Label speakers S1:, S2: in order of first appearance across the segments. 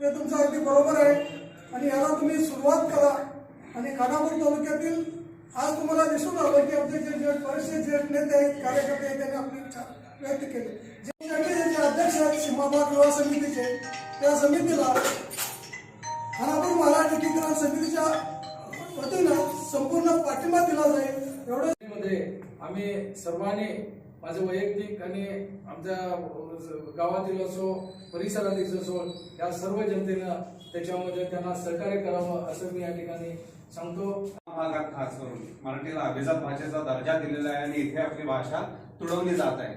S1: हे तुमचं अगदी बरोबर आहे. आणि याला तुम्ही सुरुवात करा. आणि खानापूर तालुक्यातील आज तुम्हाला दिसून आलं की आमचे जे जे बरेचसे जे नेते आहेत कार्यकर्ते आहेत त्यांनी आपली इच्छा व्यक्त केली. जे समितीचे जे अध्यक्ष आहेत सीमाभाग विवाह समितीचे त्या समितीला खानापूर महाराज एकीकरण समितीच्या वतीनं संपूर्ण पाठिंबा दिला जाईल. एवढं
S2: आम्ही सर्वांनी माझे वैयक्तिक आणि आमच्या गावातील असो परिसरातील असो या सर्व जनतेनं त्याच्यामध्ये त्यांना सहकार्य करावं असं मी या ठिकाणी सांगतो.
S3: भागात खास करून मराठीला अभिजात भाषेचा दर्जा दिलेला आहे आणि इथे आपली भाषा तुडवली जात आहे.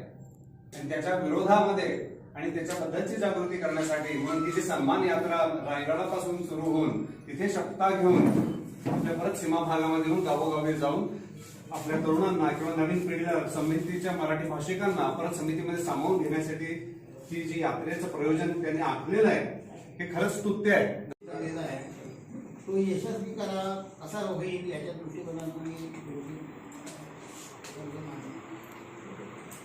S3: आणि त्याच्या विरोधामध्ये आणि त्याच्याबद्दलची जागृती करण्यासाठी म्हणून तिची सन्मान यात्रा रायगडापासून सुरू होऊन तिथे शपथा घेऊन आपल्या परत सीमा भागामध्ये येऊन गावोगावी जाऊन आपल्या तरुणांना किंवा नवीन पिढीला समितीच्या मराठी भाषिकांना परत समितीमध्ये सामावून घेण्यासाठी ही जी यात्रेचं प्रयोजन त्यांनी आखलेलं आहे हे खरंच स्तुत्य आहे.
S4: आहे. तो यशस्वी करा असा होईल याच्या दृष्टिकोनातून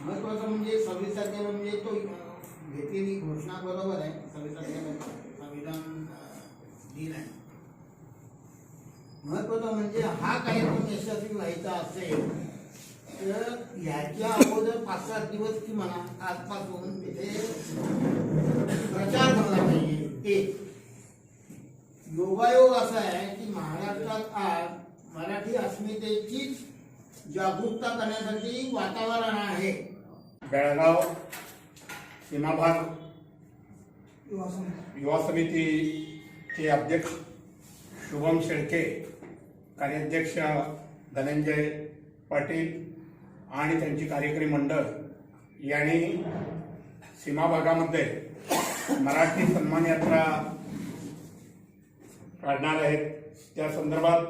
S4: महत्वाचं म्हणजे सव्वीस तारखेला म्हणजे तो घेतलेली घोषणा बरोबर आहे. सव्वीस तारखेला संविधान दिन आहे. महत्वाचं म्हणजे हा कार्यक्रम यशस्वी व्हायचा असेल तर याच्या अगोदर पाच सात दिवस की म्हणा आजपासून तिथे प्रचार झाला पाहिजे. एक योगायोग असा आहे की महाराष्ट्रात आज मराठी अस्मितेची जागरूकता करण्यासाठी वातावरण आहे.
S5: बेळगाव सीमाभाग
S1: युवा समिती.
S5: युवा समितीचे अध्यक्ष शुभम शेळके कार्याध्यक्ष धनंजय पाटील आणि त्यांची कार्यकारी मंडळ यांनी सीमा भागामध्ये मराठी सन्मान यात्रा काढणार आहेत. त्या संदर्भात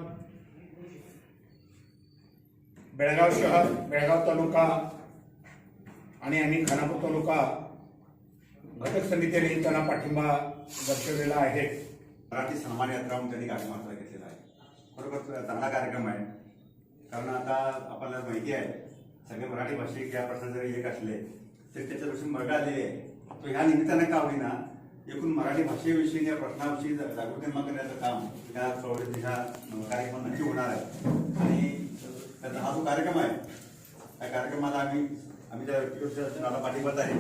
S5: बेळगाव शहर बेळगाव तालुका आणि आम्ही खानापूर तालुका घटक समितीने त्यांना पाठिंबा दर्शवलेला आहे.
S6: मराठी सन्मान यात्रा म्हणून त्यांनी मात्र घेतलेला आहे. बरोबर चांगला कार्यक्रम आहे. कारण आता आपल्याला माहिती आहे सगळे मराठी भाषिक या प्रश्न जरी एक असले तरी त्याच्यापासून मर्ग आलेली आहे. तो ह्या निमित्तानं का होईना एकूण मराठी भाषेविषयी या प्रश्नाविषयी जागृती निर्माण करण्याचं काम या चळवळीत ह्या कार्यक्रम नक्की होणार आहे. आणि त्याचा हा जो कार्यक्रम आहे त्या कार्यक्रमाला आम्ही आम्ही ज्या व्यक्तिगत पाठिंबाच आहे.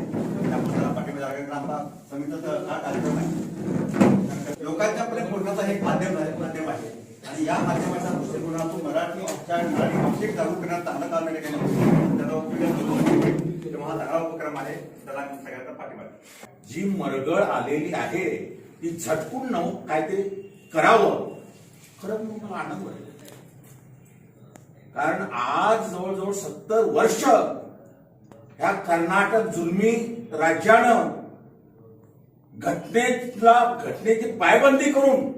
S6: त्या पुस्तकाला पाठिंबा आमचा समितीचा हा कार्यक्रम आहे. लोकांच्या आपल्या बोलण्याचा हे एक माध्यम आहे माध्यम आहे. आणि या माध्यमाच्या दृष्टिकोनातून मराठी भाषा आणि मराठी भाषिक जागृत चांगलं काम या ठिकाणी त्याचा उपयोग होईल. तेव्हा हा चांगला उपक्रम आहे. त्याला आम्ही सगळ्यांचा पाठिंबा
S7: जी मरगळ आलेली आहे ती झटकून न काहीतरी करावं. खरं म्हणून मला आनंद वाटतो कारण आज जवळजवळ सत्तर वर्ष ह्या कर्नाटक जुलमी राज्यानं घटनेला घटनेची पायबंदी करून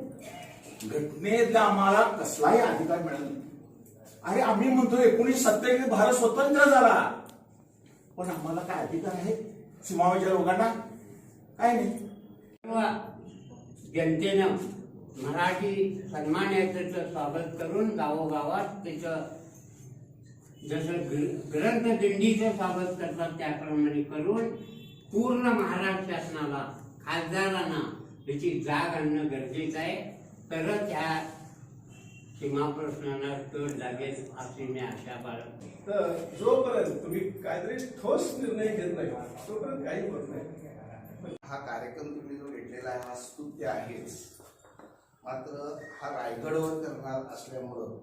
S7: घटनेतला आम्हाला कसलाही अधिकार मिळाला नाही. अरे आम्ही म्हणतो एकोणीस सत्तेचाळीस भारत स्वतंत्र झाला. पण आम्हाला काय अधिकार आहे? सीमावरच्या लोकांना काय नाही.
S8: जनतेनं मराठी सन्मान यात्रेचं स्वागत करून गावोगावात त्याचं जसं ग्र- ग्रंथदिंडीचं स्वागत करतात त्याप्रमाणे करून पूर्ण महाराष्ट्र शासनाला खासदारांना त्याची जाग आणणं गरजेचं आहे. तरच या सीमा प्रश्नाला तोड लागेल अशी मी आशा बाळगतो
S2: तर जोपर्यंत तुम्ही काहीतरी ठोस निर्णय घेत नाही तोपर्यंत काही होत नाही.
S4: हा कार्यक्रम तुम्ही जो घेतलेला आहे हा स्तुत्य आहेच. मात्र हा रायगडवर करणार असल्यामुळं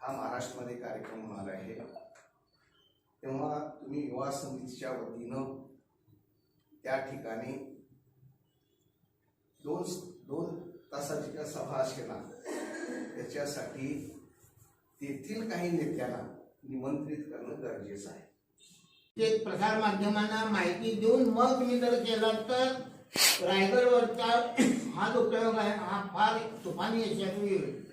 S4: हा महाराष्ट्रामध्ये कार्यक्रम होणार आहे. तेव्हा तुम्ही युवा समितीच्या वतीनं त्या ठिकाणी दोन दोन तासाची किंवा सभा असेल ना त्याच्यासाठी तेथील काही नेत्याला निमंत्रित करणं गरजेचं आहे. ते प्रसार माध्यमांना माहिती देऊन मग तुम्ही जर केलं तर रायगडवरचा हा जो प्रयोग आहे. हा फार तुफानी यशस्वी होईल